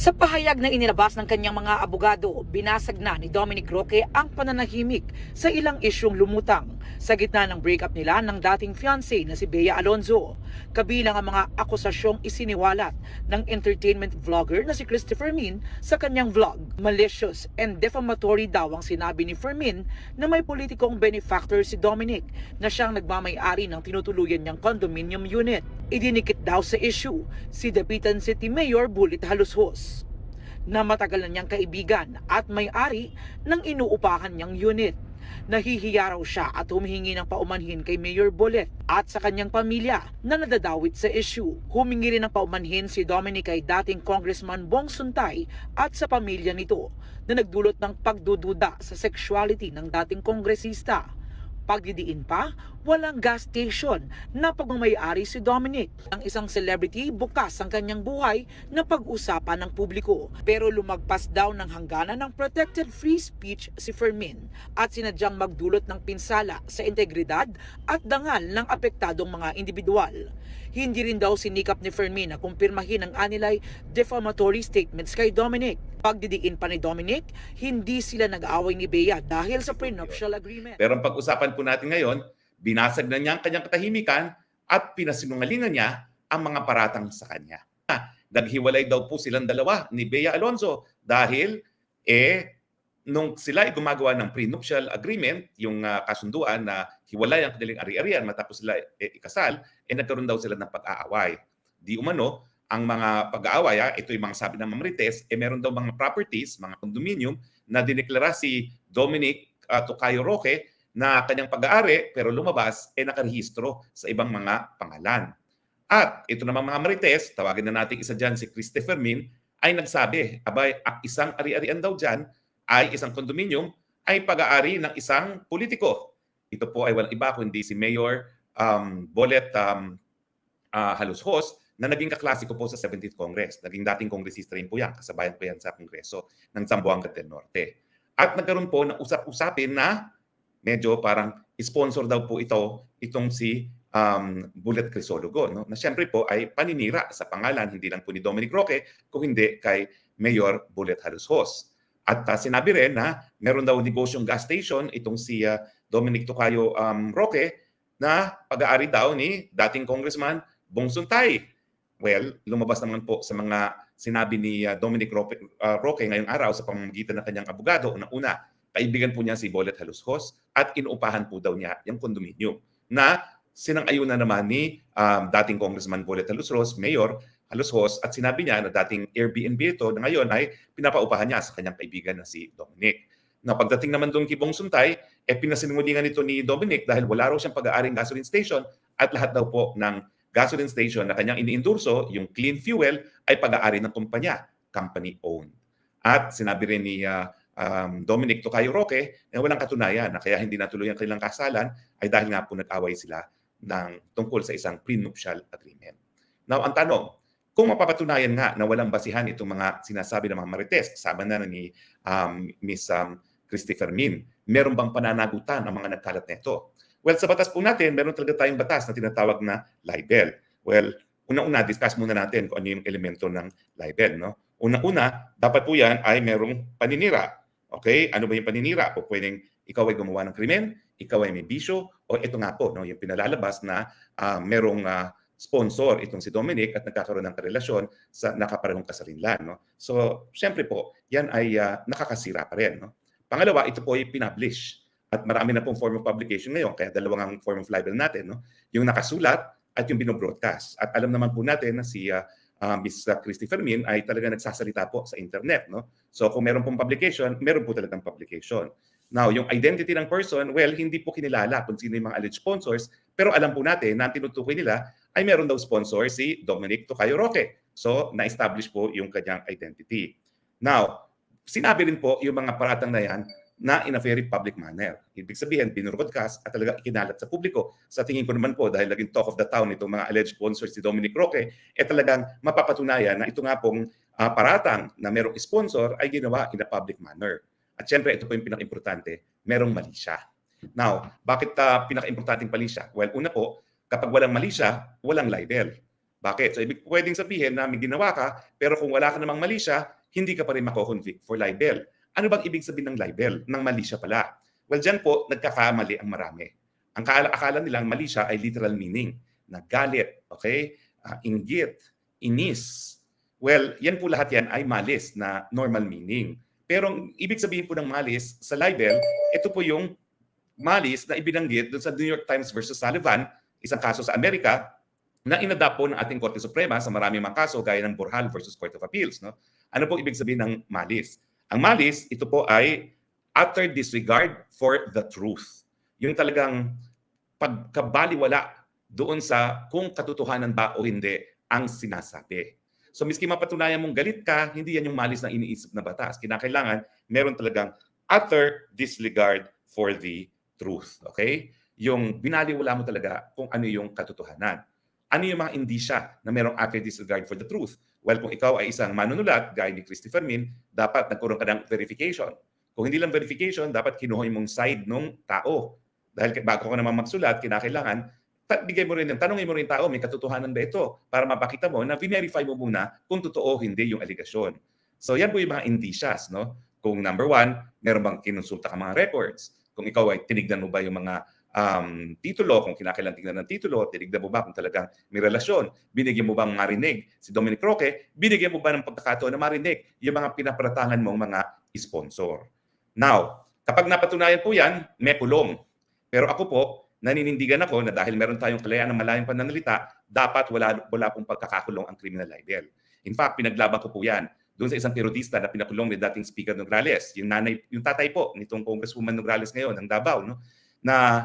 Sa pahayag na inilabas ng kanyang mga abogado, binasag na ni Dominic Roque ang pananahimik sa ilang isyong lumutang sa gitna ng breakup nila ng dating fiancé na si Bea Alonzo. Kabilang ang mga akusasyong isiniwalat ng entertainment vlogger na si Christopher Min sa kanyang vlog. Malicious and defamatory daw ang sinabi ni Fermin na may politikong benefactor si Dominic na siyang nagmamay-ari ng tinutuluyan niyang condominium unit. Idinikit daw sa issue si Dapitan City Mayor Bulit Halushos na matagal na niyang kaibigan at may-ari ng inuupahan niyang unit. Nahihiya raw siya at humihingi ng paumanhin kay Mayor Bolet at sa kanyang pamilya na nadadawit sa issue. Humingi rin ng paumanhin si Dominic kay dating Congressman Bong Suntay at sa pamilya nito na nagdulot ng pagdududa sa sexuality ng dating kongresista. Pagdidiin pa, walang gas station na pagmamayari si Dominic. Ang isang celebrity, bukas ang kanyang buhay na pag-usapan ng publiko. Pero lumagpas daw ng hangganan ng protected free speech si Fermin at sinadyang magdulot ng pinsala sa integridad at dangal ng apektadong mga individual. Hindi rin daw sinikap ni Fermin na kumpirmahin ang anilay defamatory statements kay Dominic. Pagdidiin pa ni Dominic, hindi sila nag-away ni Bea dahil sa prenuptial agreement. Pero ang pag-usapan po natin ngayon, binasag na niya ang kanyang katahimikan at pinasinungalingan niya ang mga paratang sa kanya. Ah, Naghiwalay daw po silang dalawa ni Bea Alonzo dahil eh nung sila ay gumagawa ng prenuptial agreement, yung ah, kasunduan na hiwalay ang kanilang ari-arian matapos sila eh, ikasal, eh nagkaroon daw sila ng pag-aaway. Di umano, ang mga pag-aaway, ah, ito yung mga sabi ng Mamrites, eh meron daw mga properties, mga condominium, na dineklara si Dominic uh, Tocayo Roque na kanyang pag-aari pero lumabas eh nakarehistro sa ibang mga pangalan. At ito namang mga Marites, tawagin na natin isa dyan si Christopher Min, ay nagsabi, abay, ang isang ari-arian daw dyan ay isang condominium ay pag-aari ng isang politiko. Ito po ay walang iba kundi si Mayor um, Bolet um, uh, Halushos na naging kaklase ko po sa 17th Congress. Naging dating kongresista rin po yan, kasabayan po yan sa Kongreso ng Zamboanga del Norte. At nagkaroon po ng usap-usapin na medyo parang sponsor daw po ito, itong si um, Bullet Crisologo, no? na siyempre po ay paninira sa pangalan, hindi lang po ni Dominic Roque, kung hindi kay Mayor Bullet Halushos. At uh, sinabi rin na meron daw negosyong gas station itong si uh, Dominic Tocayo um, Roque na pag-aari daw ni dating Congressman Bong Suntay. Well, lumabas naman po sa mga sinabi ni uh, Dominic Roque, uh, Roque ngayong araw sa pamamagitan ng kanyang abogado. Una-una, kaibigan po niya si Bolet Halushos at inuupahan po daw niya yung condominium na sinang-ayunan naman ni um, dating Congressman Bolet Halushos, Mayor Halushos at sinabi niya na dating Airbnb ito na ngayon ay pinapaupahan niya sa kanyang kaibigan na si Dominic. Na pagdating naman doon kay Bong Suntay, eh pinasinungalingan ito ni Dominic dahil wala raw siyang pag-aaring gasoline station at lahat daw po ng gasoline station na kanyang iniendorso, yung clean fuel, ay pag-aari ng kumpanya, company-owned. At sinabi rin ni uh, um, Dominic Tocayo Roque na walang katunayan na kaya hindi natuloy ang kanilang kasalan ay dahil nga po nag-away sila ng tungkol sa isang prenuptial agreement. Now, ang tanong, kung mapapatunayan nga na walang basihan itong mga sinasabi ng mga marites, kasama na ni um, Ms. Um, Christy Fermin, meron bang pananagutan ang mga nagkalat nito? Well, sa batas po natin, meron talaga tayong batas na tinatawag na libel. Well, una-una, discuss muna natin kung ano yung elemento ng libel. No? Una-una, dapat po yan ay merong paninira. Okay? Ano ba yung paninira? O pwedeng ikaw ay gumawa ng krimen, ikaw ay may bisyo, o ito nga po, no, yung pinalalabas na uh, merong uh, sponsor itong si Dominic at nagkakaroon ng karelasyon sa nakaparehong kasarinlan. No? So, siyempre po, yan ay uh, nakakasira pa rin. No? Pangalawa, ito po ay pinablish. At marami na pong form of publication ngayon, kaya dalawang ang form of libel natin. No? Yung nakasulat at yung binobroadcast. At alam naman po natin na si uh, uh, Ms. Christy Fermin ay talaga nagsasalita po sa internet. No? So kung meron pong publication, meron po talagang publication. Now, yung identity ng person, well, hindi po kinilala kung sino yung mga alleged sponsors, pero alam po natin na ang tinutukoy nila ay meron daw sponsor si Dominic Tocayo Roque. So, na-establish po yung kanyang identity. Now, sinabi rin po yung mga paratang na yan na in a very public manner. Ibig sabihin, binroadcast at talaga ikinalat sa publiko. Sa tingin ko naman po, dahil naging talk of the town itong mga alleged sponsors si Dominic Roque, eh talagang mapapatunayan na ito nga pong uh, paratang na merong sponsor ay ginawa in a public manner. At syempre, ito po yung pinaka-importante, merong mali siya. Now, bakit uh, pinaka-importanting mali siya? Well, una po, kapag walang mali siya, walang libel. Bakit? So ibig pwedeng sabihin na may ginawa ka, pero kung wala ka namang mali siya, hindi ka pa rin mako-convict for libel. Ano bang ibig sabihin ng libel? Ng mali siya pala. Well, dyan po, nagkakamali ang marami. Ang akala nilang mali siya ay literal meaning. Nagalit, okay? Ah, inggit, inis. Well, yan po lahat yan ay malis na normal meaning. Pero ang ibig sabihin po ng malis sa libel, ito po yung malis na ibinanggit doon sa New York Times versus Sullivan, isang kaso sa Amerika, na inadapt po ng ating Korte Suprema sa maraming mga kaso gaya ng Borjal versus Court of Appeals. No? Ano po ibig sabihin ng malis? Ang malis, ito po ay utter disregard for the truth. Yung talagang pagkabaliwala doon sa kung katotohanan ba o hindi ang sinasabi. So miski mapatunayan mong galit ka, hindi yan yung malis na iniisip na batas. Kinakailangan meron talagang utter disregard for the truth. Okay? Yung binaliwala mo talaga kung ano yung katotohanan. Ano yung mga indisya na merong utter disregard for the truth? Well, kung ikaw ay isang manunulat, gaya ni Christopher Min, dapat nagkaroon ka ng verification. Kung hindi lang verification, dapat kinuha mong side ng tao. Dahil bago ka naman magsulat, kinakailangan, bigay mo rin, tanongin mo rin tao, may katotohanan ba ito? Para mapakita mo na verify mo muna kung totoo o hindi yung aligasyon. So yan po yung mga indicias, no? Kung number one, meron bang kinonsulta ka mga records? Kung ikaw ay tinignan mo ba yung mga um, titulo, kung kinakailangan tignan ng titulo, tinignan mo ba kung talagang may relasyon? Binigyan mo bang marinig si Dominic Roque? Binigyan mo ba ng pagkakataon na marinig yung mga pinaparatangan mong mga sponsor? Now, kapag napatunayan po yan, may kulong. Pero ako po, naninindigan ako na dahil meron tayong kalayaan ng malayang pananalita, dapat wala, wala pong pagkakakulong ang criminal libel. In fact, pinaglaban ko po yan doon sa isang periodista na pinakulong ni dating Speaker Nograles, yung nanay, yung tatay po nitong Congresswoman Nograles ngayon ng Davao, no? na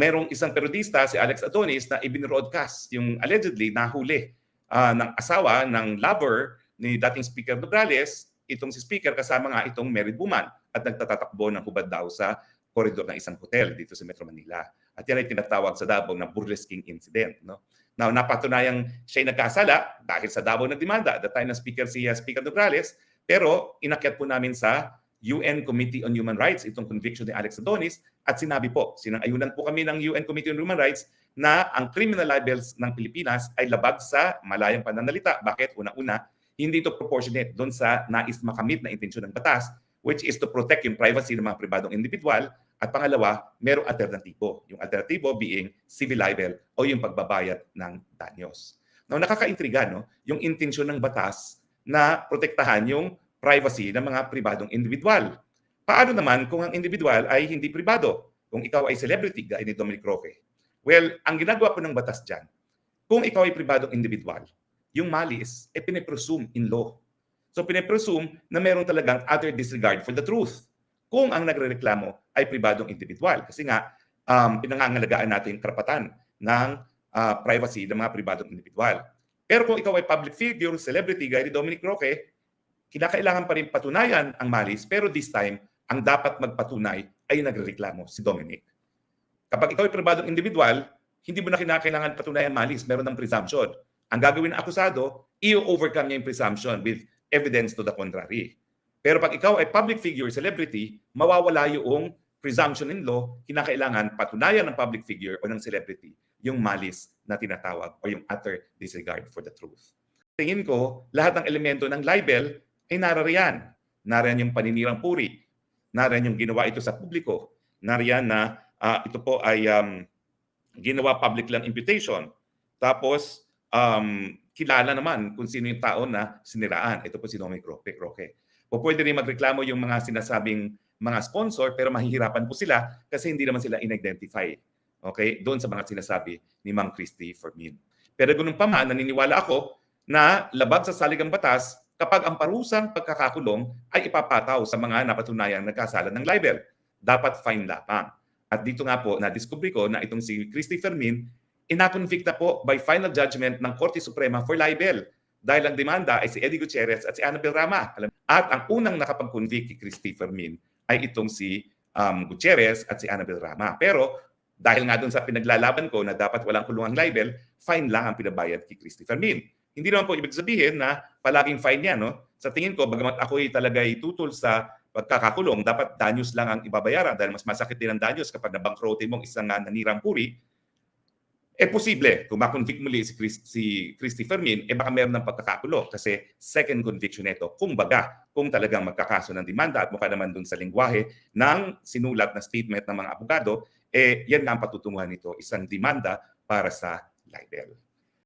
merong isang periodista, si Alex Adonis, na ibinroadcast yung allegedly nahuli ah, ng asawa ng lover ni dating Speaker Nograles, itong si Speaker kasama nga itong married woman at nagtatatakbo ng hubad daw sa koridor ng isang hotel dito sa Metro Manila. At yan ay tinatawag sa Davao na burlesking incident. No? Now, napatunayang siya nagkasala dahil sa Davao na demanda at the time na speaker si uh, Speaker Nograles, pero inakyat po namin sa UN Committee on Human Rights itong conviction ni Alex Adonis at sinabi po, sinang-ayunan po kami ng UN Committee on Human Rights na ang criminal libels ng Pilipinas ay labag sa malayang pananalita. Bakit? Una-una, hindi ito proportionate doon sa nais makamit na intensyon ng batas which is to protect yung privacy ng mga pribadong individual at pangalawa, merong alternatibo. Yung alternatibo being civil libel o yung pagbabayad ng danyos. Now, nakakaintriga, no? Yung intensyon ng batas na protektahan yung privacy ng mga pribadong individual. Paano naman kung ang individual ay hindi pribado? Kung ikaw ay celebrity, gaya ni Dominic Roque. Well, ang ginagawa po ng batas dyan, kung ikaw ay pribadong individual, yung malis, e pinipresume in law. So pinipresume na meron talagang utter disregard for the truth kung ang nagrereklamo ay pribadong individual. Kasi nga, um, pinangangalagaan natin yung karapatan ng ah, privacy ng mga pribadong individual. Pero kung ikaw ay public figure, celebrity, gaya ni Dominic Roque, kinakailangan pa rin patunayan ang malis, pero this time, ang dapat magpatunay ay nagrereklamo si Dominic. Kapag ikaw ay pribadong individual, hindi mo na kinakailangan patunayan malis, meron ng presumption. Ang gagawin ng akusado, i-overcome niya yung presumption with evidence to the contrary. Pero pag ikaw ay public figure, celebrity, mawawala yung presumption in law, kinakailangan patunayan ng public figure o ng celebrity yung malis na tinatawag o yung utter disregard for the truth. Tingin ko, lahat ng elemento ng libel ay narariyan. Nariyan yung paninirang puri. Nariyan yung ginawa ito sa publiko. Nariyan na ah, ito po ay um, ginawa public lang imputation. Tapos, um, kilala naman kung sino yung tao na siniraan. Ito po si Dominic Roque. Roque. O pwede rin magreklamo yung mga sinasabing mga sponsor pero mahihirapan po sila kasi hindi naman sila in-identify. Okay? Doon sa mga sinasabi ni Mang Christy Fermin. Pero ganun pa man, naniniwala ako na labag sa saligang batas kapag ang parusang pagkakakulong ay ipapataw sa mga napatunayang nagkasala ng libel. Dapat fine lamang. At dito nga po, na-discover ko na itong si Christy Fermin, inakonvict na po by final judgment ng Korte Suprema for libel. Dahil ang demanda ay si Eddie Gutierrez at si Annabel Rama. At ang unang nakapag-convict kay Christy Fermin ay itong si um, Gutierrez at si Annabel Rama. Pero dahil nga doon sa pinaglalaban ko na dapat walang kulungang libel, fine lang ang pinabayad kay Christy Fermin. Hindi naman po ibig sabihin na palaging fine yan. No? Sa tingin ko, bagamat ako'y talaga'y tutol sa pagkakakulong, dapat danyos lang ang ibabayaran dahil mas masakit din ang danyos kapag nabangkrote mong isang uh, nanirang puri. eh posible, kung makonvict muli si, Chris, si Christy Fermin, eh baka meron ng pagkakagulo kasi second conviction nito. Kung baga, kung talagang magkakaso ng demanda at mukha naman dun sa lingwahe ng sinulat na statement ng mga abogado, eh yan nga ang patutunguhan nito, isang demanda para sa libel.